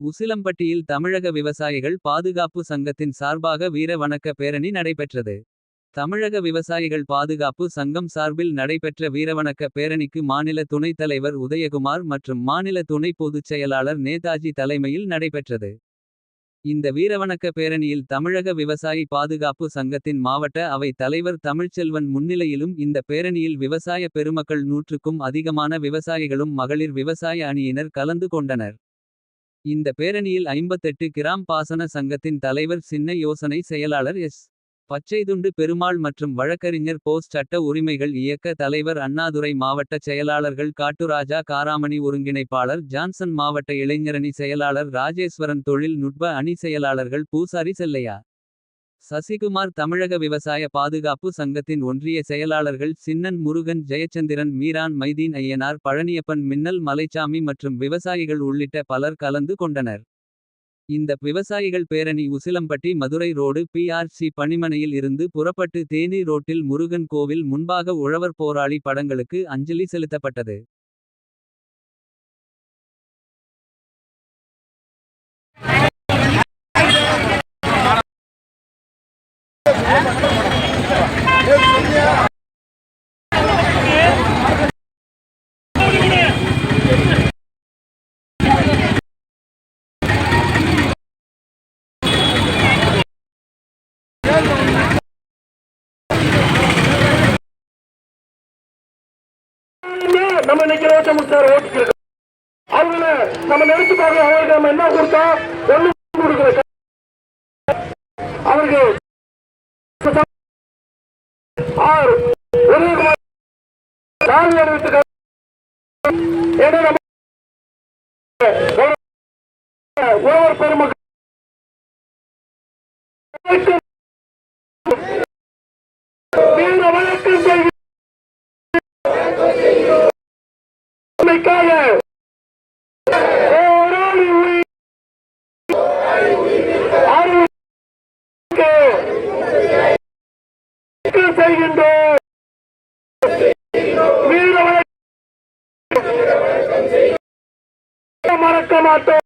உசிலம்பட்டியில் தமிழக விவசாயிகள் பாதுகாப்பு சங்கத்தின் சார்பாக வீர வணக்க பேரணி நடைபெற்றது. தமிழக விவசாயிகள் பாதுகாப்பு சங்கம் சார்பில் நடைபெற்ற வீரவணக்க பேரணிக்கு மாநில துணைத் தலைவர் உதயகுமார் மற்றும் மாநில துணை பொதுச் செயலாளர் நேதாஜி தலைமையில் நடைபெற்றது. இந்த வீரவணக்க பேரணியில் தமிழக விவசாயி பாதுகாப்பு சங்கத்தின் மாவட்ட அவை தலைவர் தமிழ்ச்செல்வன் முன்னிலையிலும் இந்த பேரணியில் விவசாய பெருமக்கள் நூற்றுக்கும் அதிகமான விவசாயிகளும் மகளிர் விவசாய அணியினர் கலந்து கொண்டனர். இந்த பேரணியில் 58 கிராம் பாசன சங்கத்தின் தலைவர் சின்ன யோசனை செயலாளர் எஸ். பச்சைதுண்டு பெருமாள் மற்றும் வழக்கறிஞர் போஸ் சட்ட உரிமைகள் இயக்க தலைவர் அண்ணாதுரை மாவட்டச் செயலாளர்கள் காட்டுராஜா காராமணி ஒருங்கிணைப்பாளர் ஜான்சன் மாவட்ட இளைஞரணி செயலாளர் ராஜேஸ்வரன் தொழில் நுட்ப அணி செயலாளர்கள் பூசாரி செல்லையா. சசிகுமார் தமிழக விவசாய பாதுகாப்பு சங்கத்தின் ஒன்றிய செயலாளர்கள் சின்னன் முருகன் ஜெயச்சந்திரன் மீரான் மைதீன் ஐயனார் பழனியப்பன் மின்னல் மலைச்சாமி மற்றும் விவசாயிகள் உள்ளிட்ட பலர் கலந்து கொண்டனர். இந்த விவசாயிகள் பேரணி உசிலம்பட்டி மதுரை ரோடு பிஆர்சி பணிமனையில் இருந்து புறப்பட்டு தேனி ரோட்டில் முருகன் கோவில் முன்பாக உழவர் போராளி படங்களுக்கு அஞ்சலி செலுத்தப்பட்டது. நம்ம இன்னைக்கு ரோட்டை முடிச்சாரு அவங்கள நம்ம நினைச்சு பார்க்க அவங்களுக்கு நம்ம என்ன கொடுத்தோம் ஒண்ணு கொடுக்கல. அவருக்கு ஆறு உதயகுமார் சாமி அறிவித்துக்காரு உழவர் பெருமக்கள். வீர வணக்கம் செய்கின்றோம். மறக்க மாட்டோம்